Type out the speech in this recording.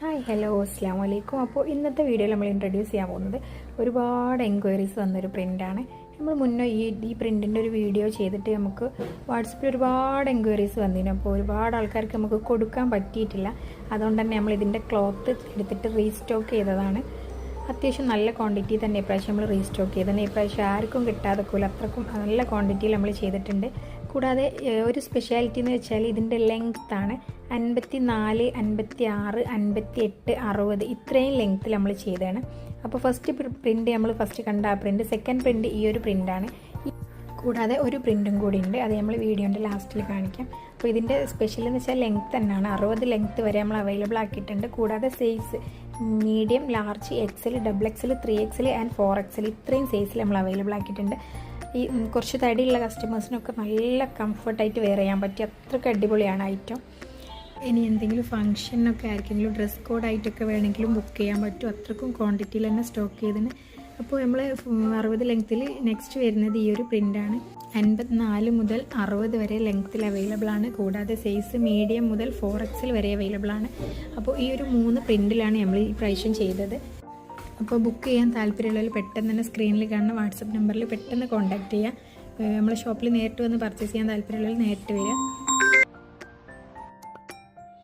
Hi hello അസ്സാം വലൈക്കും അപ്പോൾ ഇന്നത്തെ വീഡിയോയിൽ നമ്മൾ ഇൻട്രൊഡ്യൂസ് ചെയ്യാൻ പോകുന്നത് ഒരുപാട് എൻക്വയറീസ് വന്നൊരു പ്രിന്റാണ് നമ്മൾ മുന്നേ ഈ ഈ പ്രിന്റിന്റെ ഒരു വീഡിയോ ചെയ്തിട്ട് നമുക്ക് വാട്സപ്പിൽ ഒരുപാട് എൻക്വയറീസ് വന്നിരുന്നു. അപ്പോൾ ഒരുപാട് ആൾക്കാർക്ക് നമുക്ക് കൊടുക്കാൻ പറ്റിയിട്ടില്ല. അതുകൊണ്ട് തന്നെ നമ്മൾ ഇതിന്റെ ക്ലോത്ത് എടുത്തിട്ട് റീസ്റ്റോക്ക് ചെയ്തതാണ്. അത്യാവശ്യം നല്ല ക്വാണ്ടിറ്റി തന്നെ ഇപ്രാവശ്യം നമ്മൾ റീസ്റ്റോക്ക് ചെയ്തതാണ്. ഇപ്രാവശ്യം ആർക്കും കിട്ടാതെ പോലും അത്രക്കും നല്ല ക്വാണ്ടിറ്റിയിൽ നമ്മൾ ചെയ്തിട്ടുണ്ട്. കൂടാതെ ഒരു സ്പെഷ്യാലിറ്റി എന്ന് വെച്ചാൽ ഇതിന്റെ ലെങ്ത് ആണ്. അൻപത്തി നാല് അൻപത്തി ആറ് അൻപത്തി എട്ട് അറുപത് ഇത്രയും ലെങ്ത്തിൽ നമ്മൾ ചെയ്തതാണ്. അപ്പോൾ ഫസ്റ്റ് പ്രിന്റ് നമ്മൾ ഫസ്റ്റ് കണ്ട ആ പ്രിന്റ് സെക്കൻഡ് പ്രിന്റ് ഈ ഒരു പ്രിന്റാണ് കൂടാതെ ഒരു പ്രിന്റും കൂടി ഉണ്ട്. അത് നമ്മൾ വീഡിയോന്റെ ലാസ്റ്റിൽ കാണിക്കാം. അപ്പോൾ ഇതിന്റെ സ്പെഷ്യൽ എന്ന് വെച്ചാൽ ലെങ്ത് തന്നെയാണ്. അറുപത് ലെങ്ത് വരെ നമ്മൾ അവൈലബിൾ ആക്കിയിട്ടുണ്ട്. കൂടാതെ size medium large XL double XL three XL and four XL ഇത്രയും സൈസിൽ നമ്മൾ അവൈലബിൾ ആക്കിയിട്ടുണ്ട്. ഈ കുറച്ച് തടിയുള്ള കസ്റ്റമേഴ്സിനൊക്കെ നല്ല കംഫർട്ടായിട്ട് വെയർ ചെയ്യാൻ പറ്റിയ അത്രയ്ക്ക് അടിപൊളിയാണ് ഐറ്റം ഇനി എന്തെങ്കിലും ഫംഗ്ഷനൊക്കെ ആർക്കെങ്കിലും ഡ്രസ് കോഡായിട്ടൊക്കെ വേണമെങ്കിലും ബുക്ക് ചെയ്യാൻ പറ്റും. അത്രക്കും ക്വാണ്ടിറ്റിയിൽ തന്നെ സ്റ്റോക്ക് ചെയ്തിന്. അപ്പോൾ നമ്മൾ അറുപത് ലെങ്ത്തിൽ നെക്സ്റ്റ് വരുന്നത് ഈ ഒരു പ്രിന്റാണ് അൻപത്തിനാല് മുതൽ അറുപത് വരെ ലെങ്ത്തിൽ അവൈലബിൾ ആണ്. കൂടാതെ സൈസ് മീഡിയം മുതൽ ഫോർ എക്സിൽ വരെ അവൈലബിൾ ആണ്. അപ്പോൾ ഈ ഒരു മൂന്ന് പ്രിന്റിലാണ് നമ്മൾ ഈ പ്രാവശ്യം ചെയ്തത്. അപ്പോൾ ബുക്ക് ചെയ്യാൻ താല്പര്യമുള്ളവർ പെട്ടെന്ന് തന്നെ സ്ക്രീനിൽ കാണുന്ന വാട്സപ്പ് നമ്പറിൽ പെട്ടെന്ന് കോൺടാക്ട് ചെയ്യുക. നമ്മൾ ഷോപ്പിൽ നേരിട്ട് വന്ന് പർച്ചേസ് ചെയ്യാൻ താല്പര്യമുള്ളവർ നേരിട്ട് വരിക.